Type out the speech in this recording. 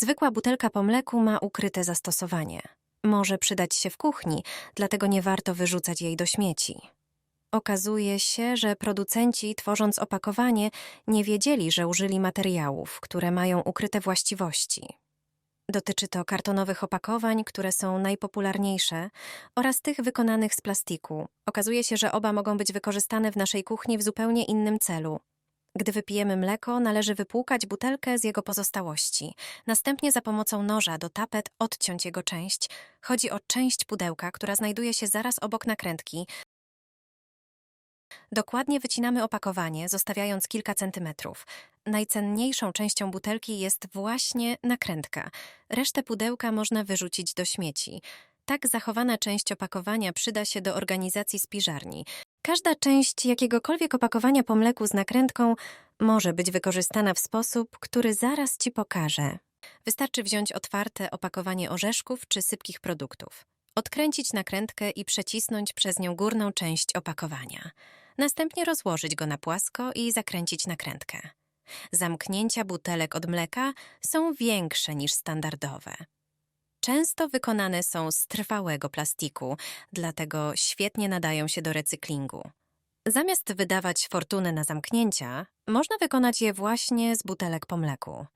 Zwykła butelka po mleku ma ukryte zastosowanie. Może przydać się w kuchni, dlatego nie warto wyrzucać jej do śmieci. Okazuje się, że producenci, tworząc opakowanie, nie wiedzieli, że użyli materiałów, które mają ukryte właściwości. Dotyczy to kartonowych opakowań, które są najpopularniejsze, oraz tych wykonanych z plastiku. Okazuje się, że oba mogą być wykorzystane w naszej kuchni w zupełnie innym celu. Gdy wypijemy mleko, należy wypłukać butelkę z jego pozostałości. Następnie za pomocą noża do tapet odciąć jego część. Chodzi o część pudełka, która znajduje się zaraz obok nakrętki. Dokładnie wycinamy opakowanie, zostawiając kilka centymetrów. Najcenniejszą częścią butelki jest właśnie nakrętka. Resztę pudełka można wyrzucić do śmieci. Tak zachowana część opakowania przyda się do organizacji spiżarni. Każda część jakiegokolwiek opakowania po mleku z nakrętką może być wykorzystana w sposób, który zaraz Ci pokażę. Wystarczy wziąć otwarte opakowanie orzeszków czy sypkich produktów, odkręcić nakrętkę i przecisnąć przez nią górną część opakowania. Następnie rozłożyć go na płasko i zakręcić nakrętkę. Zamknięcia butelek od mleka są większe niż standardowe. Często wykonane są z trwałego plastiku, dlatego świetnie nadają się do recyklingu. Zamiast wydawać fortunę na zamknięcia, można wykonać je właśnie z butelek po mleku.